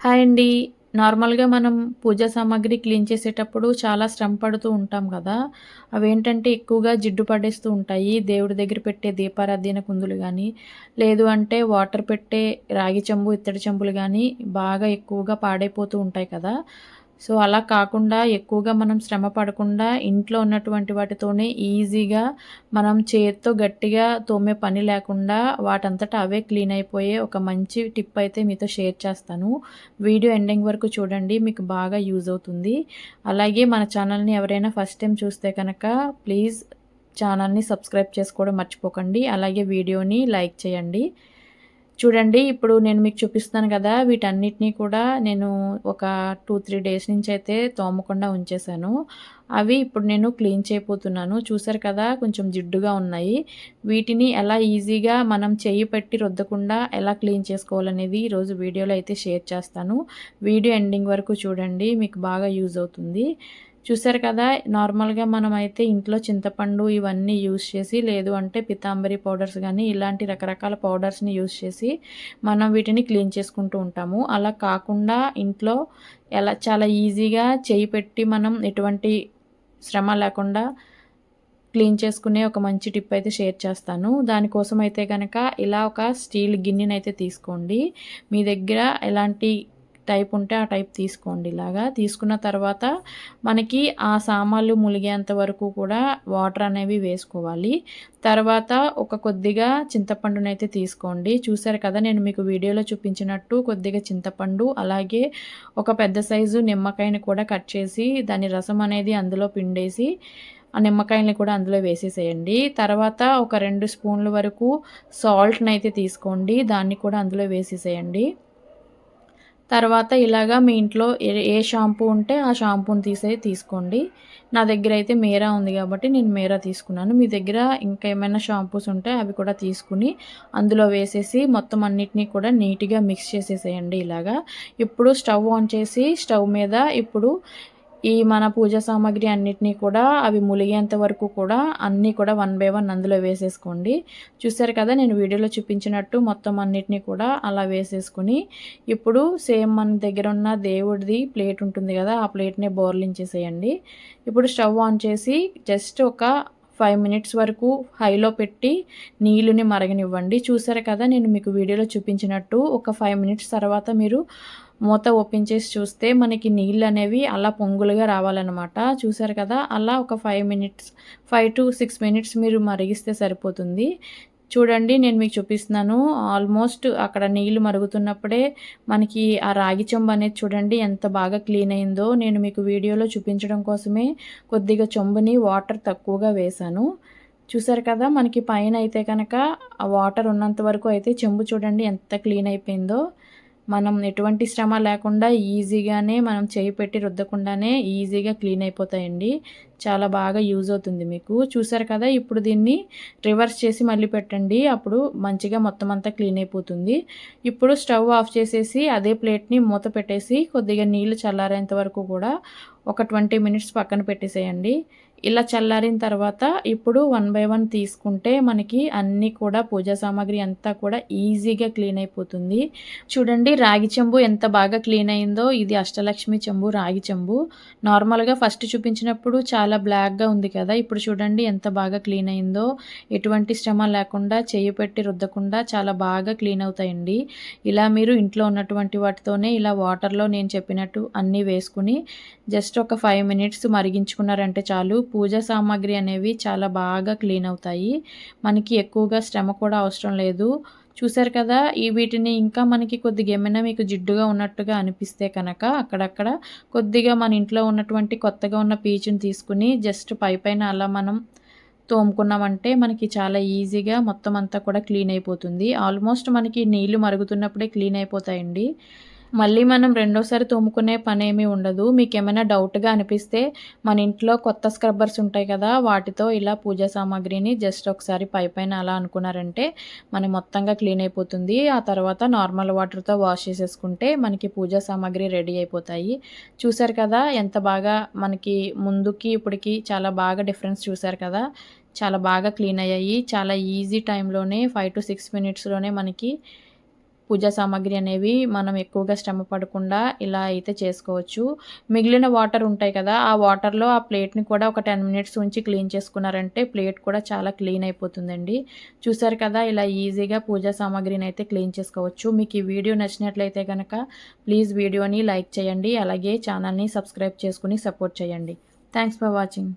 Hi అండి. నార్మల్‌గా మనం పూజా సామాగ్రి క్లీన్ చేసేటప్పుడు చాలా శ్రమ పడుతూ ఉంటాం కదా! అవేంటంటే ఎక్కువగా జిడ్డు పడేస్తూ ఉంటాయి. దేవుడి దగ్గర పెట్టే దీపారాధన కుందులు కానీ లేదు అంటే వాటర్ పెట్టే రాగి చెంబు, ఇత్తడి చెంబులు కానీ బాగా ఎక్కువగా పాడైపోతూ ఉంటాయి కదా! సో, అలా కాకుండా ఎక్కువగా మనం శ్రమ పడకుండా ఇంట్లో ఉన్నటువంటి వాటితోనే ఈజీగా మనం చేత్తో గట్టిగా తోమే పని లేకుండా వాటంతట అవే క్లీన్ అయిపోయే ఒక మంచి టిప్ అయితే మీతో షేర్ చేస్తాను. వీడియో ఎండింగ్ వరకు చూడండి. మీకు బాగా యూజ్ అవుతుంది. అలాగే మన ఛానల్‌ని ఎవరైనా ఫస్ట్ టైం చూస్తే కనుక ప్లీజ్ ఛానల్‌ని సబ్స్క్రైబ్ చేసుకోవడం మర్చిపోకండి. అలాగే వీడియోని లైక్ చేయండి. చూడండి ఇప్పుడు నేను మీకు చూపిస్తున్నాను కదా వీటన్నిటిని కూడా నేను ఒక టూ త్రీ డేస్ నుంచి అయితే తోమకుండా ఉంచేసాను అవి ఇప్పుడు నేను క్లీన్ చేయబోతున్నాను. చూసారు కదా కొంచెం జిడ్డుగా ఉన్నాయి. వీటిని ఎలా ఈజీగా మనం చేయి పెట్టి రుద్దకుండా ఎలా క్లీన్ చేసుకోవాలనేది ఈరోజు వీడియోలో అయితే షేర్ చేస్తాను. వీడియో ఎండింగ్ వరకు చూడండి మీకు బాగా యూజ్ అవుతుంది. చూసారు కదా నార్మల్గా మనం అయితే ఇంట్లో చింతపండు ఇవన్నీ యూస్ చేసి లేదు అంటే పితాంబరి పౌడర్స్ కానీ ఇలాంటి రకరకాల పౌడర్స్ని యూస్ చేసి మనం వీటిని క్లీన్ చేసుకుంటూ ఉంటాము. అలా కాకుండా ఇంట్లో ఎలా చాలా ఈజీగా చేయి పెట్టి మనం ఎటువంటి శ్రమ లేకుండా క్లీన్ చేసుకునే ఒక మంచి టిప్ అయితే షేర్ చేస్తాను. దానికోసం అయితే కనుక ఇలా ఒక స్టీల్ గిన్నెనైతే తీసుకోండి. మీ దగ్గర ఎలాంటి టైప్ ఉంటే ఆ టైప్ తీసుకోండి ఇలాగా. తీసుకున్న తర్వాత మనకి ఆ సామాన్లు ములిగేంత వరకు కూడా వాటర్ అనేవి వేసుకోవాలి. తర్వాత ఒక కొద్దిగా చింతపండునైతే తీసుకోండి. చూసారు కదా నేను మీకు వీడియోలో చూపించినట్టు కొద్దిగా చింతపండు అలాగే ఒక పెద్ద సైజు నిమ్మకాయని కూడా కట్ చేసి దాని రసం అనేది అందులో పిండేసి ఆ నిమ్మకాయల్ని కూడా అందులో వేసేసేయండి. తర్వాత ఒక రెండు స్పూన్ల వరకు సాల్ట్ని అయితే తీసుకోండి. దాన్ని కూడా అందులో వేసేసేయండి. తర్వాత ఇలాగా మీ ఇంట్లో ఏ ఏ షాంపూ ఉంటే ఆ షాంపూని తీసే తీసుకోండి. నా దగ్గర అయితే మేరా ఉంది కాబట్టి నేను మేరా తీసుకున్నాను. మీ దగ్గర ఇంకా ఏమైనా షాంపూస్ ఉంటే అవి కూడా తీసుకుని అందులో వేసేసి మొత్తం అన్నిటినీ కూడా నీట్గా మిక్స్ చేసేసేయండి ఇలాగా. ఇప్పుడు స్టవ్ ఆన్ చేసి స్టవ్ మీద ఇప్పుడు ఈ మన పూజా సామాగ్రి అన్నిటినీ కూడా అవి ములిగేంత వరకు కూడా అన్నీ కూడా వన్ బై వన్ అందులో వేసేసుకోండి. చూసారు కదా నేను వీడియోలో చూపించినట్టు మొత్తం అన్నిటినీ కూడా అలా వేసేసుకుని ఇప్పుడు సేమ్ మన దగ్గర ఉన్న దేవుడిది ప్లేట్ ఉంటుంది కదా ఆ ప్లేట్ని బోర్లించేసేయండి. ఇప్పుడు స్టవ్ ఆన్ చేసి జస్ట్ ఒక ఫైవ్ మినిట్స్ వరకు హైలో పెట్టి నీళ్ళుని మరగనివ్వండి. చూసారు కదా నేను మీకు వీడియోలో చూపించినట్టు ఒక ఫైవ్ మినిట్స్ తర్వాత మీరు మూత ఓపెన్ చేసి చూస్తే మనకి నీళ్ళు అనేవి అలా పొంగులుగా రావాలన్నమాట. చూసారు కదా? అలా ఒక five minutes five to six minutes మీరు మరిగిస్తే సరిపోతుంది. చూడండి నేను మీకు చూపిస్తున్నాను. ఆల్మోస్ట్ అక్కడ నీళ్ళు మరుగుతున్నప్పుడే మనకి ఆ రాగి చెంబు అనేది చూడండి ఎంత బాగా క్లీన్ అయిందో. నేను మీకు వీడియోలో చూపించడం కోసమే కొద్దిగా చెంబుని వాటర్ తక్కువగా వేశాను. చూసారు కదా? మనకి పైన అయితే కనుక ఆ వాటర్ ఉన్నంత వరకు అయితే చెంబు చూడండి ఎంత క్లీన్ అయిపోయిందో. మనం ఎటువంటి శ్రమ లేకుండా ఈజీగానే మనం చేయి పెట్టి రుద్దకుండానే ఈజీగా క్లీన్ అయిపోతాయండి. చాలా బాగా యూజ్ అవుతుంది మీకు. చూసారు కదా ఇప్పుడు దీన్ని రివర్స్ చేసి మళ్ళీ పెట్టండి. అప్పుడు మంచిగా మొత్తం అంతా క్లీన్ అయిపోతుంది. ఇప్పుడు స్టవ్ ఆఫ్ చేసేసి అదే ప్లేట్ని మూత పెట్టేసి కొద్దిగా నీళ్ళు చల్లారేంత వరకు కూడా ఒక ట్వంటీ మినిట్స్ పక్కన పెట్టేసేయండి. ఇలా చల్లారిన తర్వాత ఇప్పుడు వన్ బై వన్ తీసుకుంటే మనకి అన్నీ కూడా పూజా సామాగ్రి అంతా కూడా ఈజీగా క్లీన్ అయిపోతుంది. చూడండి రాగి చెంబు ఎంత బాగా క్లీన్ అయిందో ఇది అష్టలక్ష్మి చెంబు రాగి చెంబు. నార్మల్గా ఫస్ట్ చూపించినప్పుడు చాలా బ్లాక్గా ఉంది కదా ఇప్పుడు చూడండి ఎంత బాగా క్లీన్ అయిందో. ఎటువంటి శ్రమ లేకుండా చేయి పెట్టి రుద్దకుండా చాలా బాగా క్లీన్ అవుతాయండి. ఇలా మీరు ఇంట్లో ఉన్నటువంటి వాటితోనే ఇలా వాటర్లో నేను చెప్పినట్టు అన్నీ వేసుకుని జస్ట్ ఒక ఫైవ్ మినిట్స్ మరిగించుకున్నారంటే చాలు. పూజ సామాగ్రి అనేవి చాలా బాగా క్లీన్ అవుతాయి. మనకి ఎక్కువగా శ్రమ కూడా అవసరం లేదు. చూసారు కదా ఈ వీటిని ఇంకా మనకి కొద్దిగా ఏమైనా మీకు జిడ్డుగా ఉన్నట్టుగా అనిపిస్తే కనుక అక్కడక్కడ కొద్దిగా మన ఇంట్లో ఉన్నటువంటి కొత్తగా ఉన్న పీచుని తీసుకుని జస్ట్ పై పైన అలా మనం తోముకున్నామంటే మనకి చాలా ఈజీగా మొత్తం అంతా కూడా క్లీన్ అయిపోతుంది. ఆల్మోస్ట్ మనకి నీళ్ళు మరుగుతున్నప్పుడే క్లీన్ అయిపోతాయండి. మళ్ళీ మనం రెండోసారి తోముకునే పని ఏమీ ఉండదు. మీకు ఏమైనా డౌట్గా అనిపిస్తే మన ఇంట్లో కొత్త స్క్రబ్బర్స్ ఉంటాయి కదా వాటితో ఇలా పూజా సామాగ్రిని జస్ట్ ఒకసారి పై పైన అలా అనుకున్నారంటే మన మొత్తంగా క్లీన్ అయిపోతుంది. ఆ తర్వాత నార్మల్ వాటర్తో వాష్ చేసేసుకుంటే మనకి పూజా సామాగ్రి రెడీ అయిపోతాయి. చూసారు కదా ఎంత బాగా మనకి ముందుకి ఇప్పటికి చాలా బాగా డిఫరెన్స్ చూసారు కదా. చాలా బాగా క్లీన్ అయ్యాయి. చాలా ఈజీ టైంలోనే ఫైవ్ టు సిక్స్ మినిట్స్లోనే మనకి పూజా సామాగ్రి అనేవి మనం ఎక్కువగా శ్రమ పడకుండా ఇలా అయితే చేసుకోవచ్చు. మిగిలిన వాటర్ ఉంటాయి కదా ఆ వాటర్లో ఆ ప్లేట్ని కూడా ఒక టెన్ మినిట్స్ ఉంచి క్లీన్ చేసుకున్నారంటే ప్లేట్ కూడా చాలా క్లీన్ అయిపోతుందండి. చూసారు కదా ఇలా ఈజీగా పూజా సామాగ్రిని అయితే క్లీన్ చేసుకోవచ్చు. మీకు ఈ వీడియో నచ్చినట్లయితే కనుక ప్లీజ్ వీడియోని లైక్ చేయండి అలాగే ఛానల్ని సబ్స్క్రైబ్ చేసుకుని సపోర్ట్ చేయండి. Thanks for watching.